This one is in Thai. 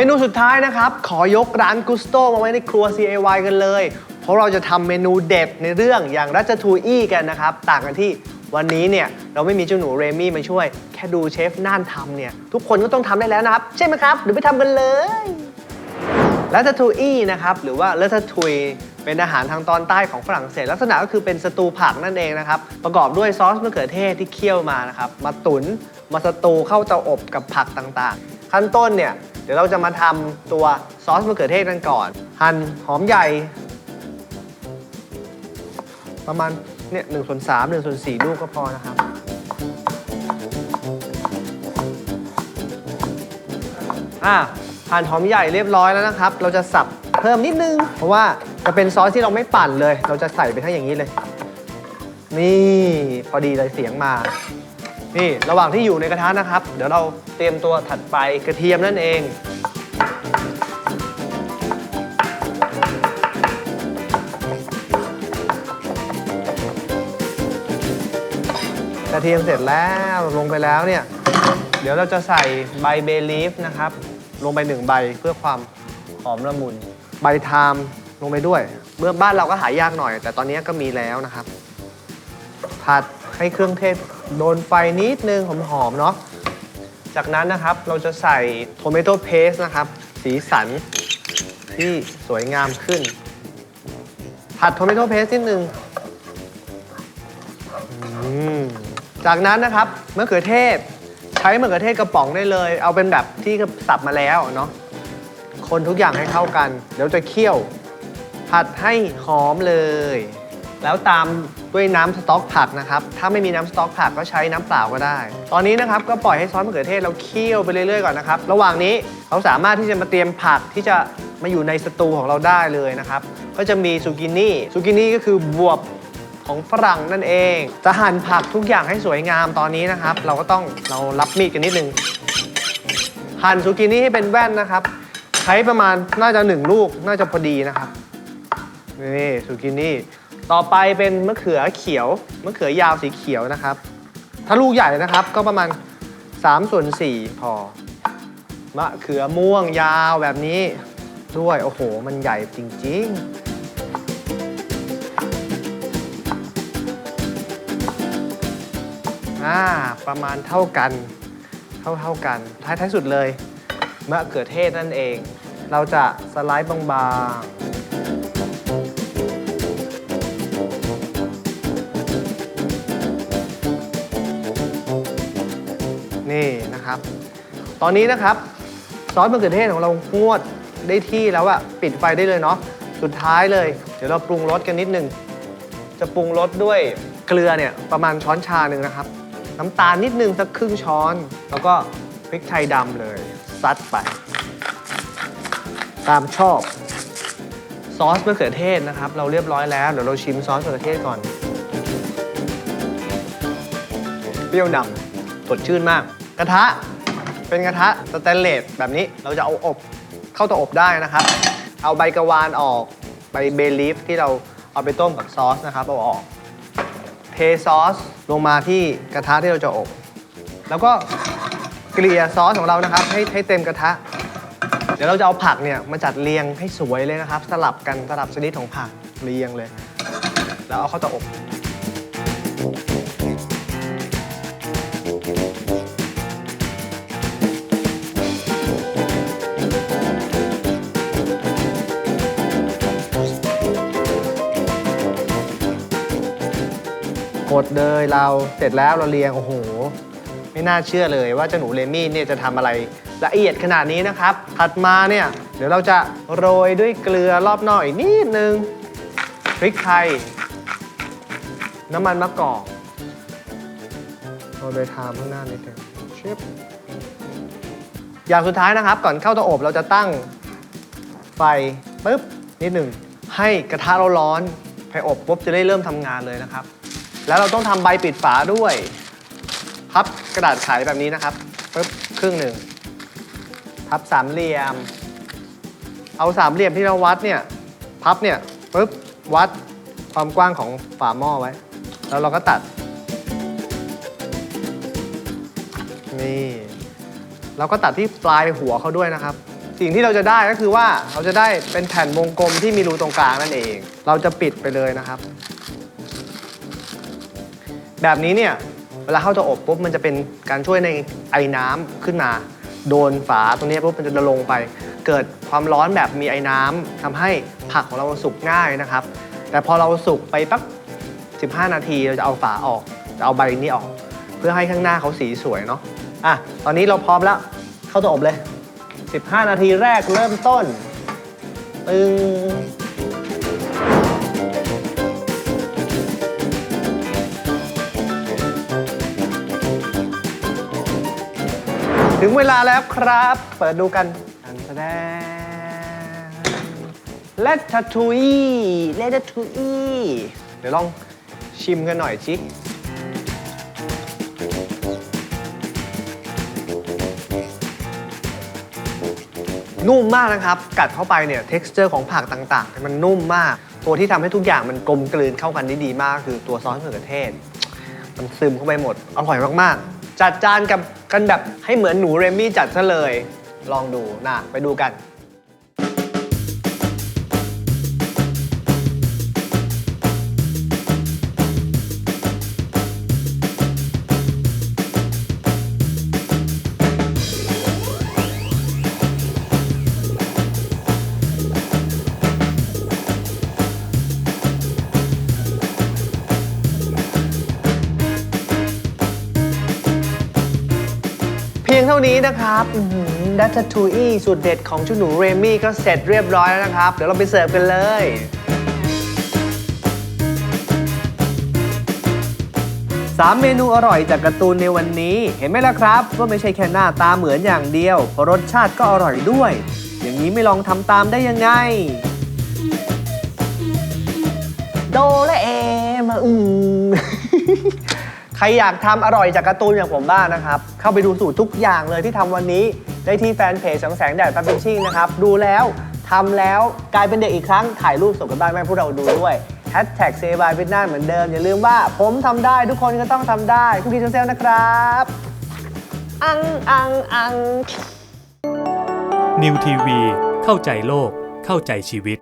เมนูสุดท้ายนะครับ ขอยกร้านกุสโตมาไว้ในครัว CAY กันเลย เพราะเราจะทำเมนูเด็ดในเรื่องอย่างรัชทูอี้กันนะครับ ต่างกันที่วันนี้เนี่ย เราไม่มีเจ้าหนูเรมี่มาช่วย แค่ดูเชฟน่านทำเนี่ย ทุกคนก็ต้องทำได้แล้วนะครับ ใช่ไหมครับ เดี๋ยวไปทำกันเลยลัตทูอี้นะครับ หรือว่าลัตทุยเป็นอาหารทางตอนใต้ของฝรั่งเศส ลักษณะก็คือเป็นสตูผักนั่นเองนะครับ ประกอบด้วยซอสมะเขือเทศที่เคี่ยวมานะครับ มาตุน มาสตูเข้าเตาอบกับผักต่างๆ ขั้นต้นเนี่ย ดี๋ยวเราจะมาทำตัวซอสมะเขือเทศกันก่อน หั่นหอมใหญ่ ประมาณเนี่ยหนึ่งส่วนสามหนึ่งส่วนสี่ลูกก็พอนะครับ อะหั่นหอมใหญ่เรียบร้อยแล้วนะครับ เราจะสับเพิ่มนิดนึง เพราะว่าจะเป็นซอสที่เราไม่ปั่นเลย เราจะใส่ไปทั้งอย่างนี้เลย นี่พอดีเลยเสียงมา นี่ระหว่างที่อยู่ในกระทะนะครับ เดี๋ยวเราเตรียมตัวถัดไปกระเทียมนั่นเอง กระเทียมเสร็จแล้วลงไปแล้วเนี่ย เดี๋ยวเราจะใส่ใบเบลีฟนะครับ ลงไปหนึ่งใบเพื่อความหอมละมุน ใบไทามลงไปด้วย เมื่อบ้านเราก็หายากหน่อย แต่ตอนนี้ก็มีแล้วนะครับ ผัดให้เครื่องเทศ โดนไฟนิดนึงหอมๆเนาะ จากนั้นนะครับเราจะใส่โทเมโตเพสนะครับ สีสันที่สวยงามขึ้น ผัดโทเมโตเพสนิดนึงจากนั้นนะครับมะเขือเทศใช้มะเขือเทศกระป๋องได้เลย เอาเป็นแบบที่สับมาแล้วเนาะคนทุกอย่างให้เข้ากัน เดี๋ยวจะเคี่ยว ผัดให้หอมเลย แล้วตามด้วยน้ำสต๊อกผักนะครับ ถ้าไม่มีน้ำสต๊อกผักก็ใช้น้ำเปล่าก็ได้ ตอนนี้นะครับก็ปล่อยให้ซอสมะเขือเทศเราเคี่ยวไปเรื่อยๆก่อนนะครับ ระหว่างนี้เราสามารถที่จะมาเตรียมผักที่จะมาอยู่ในสตูของเราได้เลยนะครับ ก็จะมีซูกินี่ ซูกินี่ก็คือบวบของฝรั่งนั่นเอง จะหั่นผักทุกอย่างให้สวยงามตอนนี้นะครับ เราก็ต้องเรารับมีดกันนิดนึง หั่นซูกินี่ให้เป็นแว่นนะครับ ใช้ประมาณน่าจะหนึ่งลูกน่าจะพอดีนะครับ นี่ซูกินี่ ต่อไปเป็นมะเขือเขียวมะเขือยาวสีเขียวนะครับ ถ้าลูกใหญ่นะครับก็ประมาณ3ส่วน4พอ มะเขือม่วงยาวแบบนี้ด้วย โอ้โห มันใหญ่จริง ๆอ่าประมาณเท่ากัน เท่าเท่ากัน ท้ายท้ายสุดเลยมะเขือเทศนั่นเอง เราจะสไลด์บางๆ นะครับ ตอนนี้นะครับซอสมะเขือเทศของเรางวดได้ที่แล้วอะปิดไฟได้เลยเนาะสุดท้ายเลย เดี๋ยวเราปรุงรสกันนิดนึงจะปรุงรสด้วยเกลือเนี่ยประมาณช้อนชาหนึ่งนะครับ น้ำตาลนิดนึงสักครึ่งช้อน แล้วก็พริกไทยดำเลยซัดไป ตามชอบซอสมะเขือเทศนะครับ เราเรียบร้อยแล้วเดี๋ยวเราชิมซอสมะเขือเทศก่อน เปรี้ยวนำสดชื่นมาก กระทะเป็นกระทะสแตนเลสแบบนี้เราจะเอาอบเข้าเตาอบได้นะครับ เอาใบกระวานออกใบเบลีฟที่เราเอาไปต้มกับซอสนะครับเอาออก เทซอสลงมาที่กระทะที่เราจะอบ แล้วก็เกลี่ยซอสของเรานะครับ ให้ให้เต็มกระทะ เดี๋ยวเราจะเอาผักเนี่ยมาจัดเรียงให้สวยเลยนะครับ สลับกันสลับชนิดของผักเรียงเลย แล้วเอาเข้าเตาอบ ดเลยเราเสร็จแล้วเราเรียง โอ้โห ไม่น่าเชื่อเลยว่าเจ้าหนูเลมี่เนี่ยจะทำอะไรละเอียดขนาดนี้นะครับ ถัดมาเนี่ย เดี๋ยวเราจะโรยด้วยเกลือรอบนอกอีกนิดนึงพริกไทย น้ำมันมะกอกเราโดยทามข้างหน้านิดนึงชิบอย่างสุดท้ายนะครับ ก่อนเข้าเตาอบเราจะตั้งไฟปุ๊บนิดหนึ่งให้กระทะเราร้อนไฟอบปุ๊บจะได้เริ่มทำงานเลยนะครับ แล้วเราต้องทำใบปิดฝาด้วยพับกระดาษไขแบบนี้นะครับปึ๊บครึ่งหนึ่งพับสามเหลี่ยม เอาสามเหลี่ยมที่เราวัดเนี่ยพับเนี่ยปึ๊บวัดความกว้างของฝาหม้อไว้ แล้วเราก็ตัด นี่เราก็ตัดที่ปลายหัวเขาด้วยนะครับ สิ่งที่เราจะได้ก็คือว่าเราจะได้เป็นแผ่นวงกลมที่มีรูตรงกลางนั่นเอง เราจะปิดไปเลยนะครับ แบบนี้เนี่ยเวลาเข้าจะอบปุ๊บมันจะเป็นการช่วยในไอ้น้ำขึ้นมา โดนฝาตรงนี้ปุ๊บมันจะลงไป เกิดความร้อนแบบมีไอ้น้ำทำให้ผักของเราสุกง่ายนะครับ แต่พอเราสุกไปปั๊บ15 นาทีเราจะเอาฝาออกจะเอาใบนี้ออก เพื่อให้ข้างหน้าเขาสีสวยเนาะอะตอนนี้เราพร้อมแล้วเข้าเตัวอบเลย 15 นาทีแรกเริ่มต้นตึง ถึงเวลาแล้วครับ เปิดดูกันอันแสดงเลตทูอีเลตทูอีเดี๋ยวลองชิมกันหน่อยสินุ่มมากนะครับ กัดเข้าไปเนี่ย t e x t อร์ของผักต่างๆ มันนุ่มมาก ตัวที่ทำให้ทุกอย่างมันกลมกลืนเข้ากันได้ดีมาก คือตัวซอสมะเขือเทศ มันซึมเข้าไปหมด อร่อยมากๆ จัดจานกับกันแบบให้เหมือนหนูเรมี่จัดซะเลย ลองดูนะไปดูกันานี้นะครับดัตทูอี้สูตรเด็ดของเจ้าหนูเรมี่ก็เสร็จเรียบร้อยแล้วนะครับ เดี๋ยวเราไปเสิร์ฟกันเลยสามเมนูอร่อยจากการ์ตูนในวันนี้ เห็นไหมล่ะครับ ว่าไม่ใช่แค่หน้าตาเหมือนอย่างเดียวเพราะรสชาติก็อร่อยด้วย อย่างนี้ไม่ลองทำตามได้ยังไง โดและเอมาอืม ใครอยากทำอร่อยจากการ์ตูนอย่างผมบ้างนะครับ เข้าไปดูสูตรทุกอย่างเลยที่ทำวันนี้ ได้ที่แฟนเพจสังแสงแดดปั๊บเป็นชิ่งนะครับ ดูแล้วทำแล้วกลายเป็นเด็กอีกครั้ง ถ่ายรูปส่งกันบ้านแม่พวกเราดูด้วยแฮชแท็กเซบายเป็นหน้าเหมือนเดิม อย่าลืมว่าผมทำได้ทุกคนก็ต้องทำได้คุกกี้เซลนะครับ อังอังอัง นิวทีวีเข้าใจโลกเข้าใจชีวิต